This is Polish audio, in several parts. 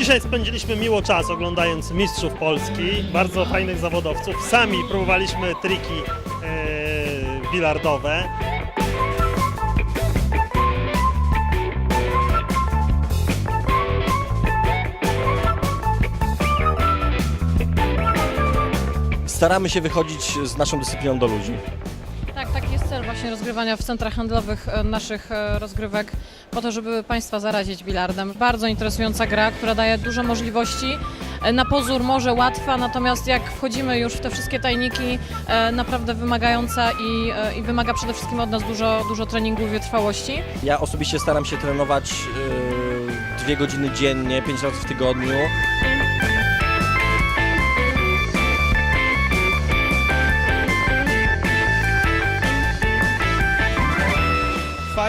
Dzisiaj spędziliśmy miło czas oglądając mistrzów Polski, bardzo fajnych zawodowców. Sami próbowaliśmy triki e, bilardowe. Staramy się wychodzić z naszą dyscypliną do ludzi. Tak, jest cel właśnie rozgrywania w centrach handlowych e, naszych e, rozgrywek, po to, żeby Państwa zarazić bilardem. Bardzo interesująca gra, która daje dużo możliwości. E, Na pozór może łatwa, natomiast jak wchodzimy już w te wszystkie tajniki, naprawdę wymagająca i, i wymaga przede wszystkim od nas dużo, dużo treningu i wytrwałości. Ja osobiście staram się trenować dwie godziny dziennie, pięć razy w tygodniu.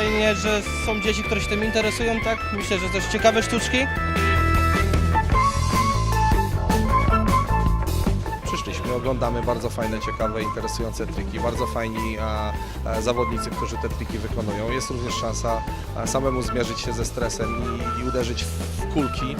Fajnie, że są dzieci, które się tym interesują, tak? Myślę, że też ciekawe sztuczki. przyszliśmy, oglądamy bardzo fajne, ciekawe, interesujące triki, bardzo fajni a, a, zawodnicy, którzy te triki wykonują. Jest również szansa a, samemu zmierzyć się ze stresem i, i uderzyć w, kulki.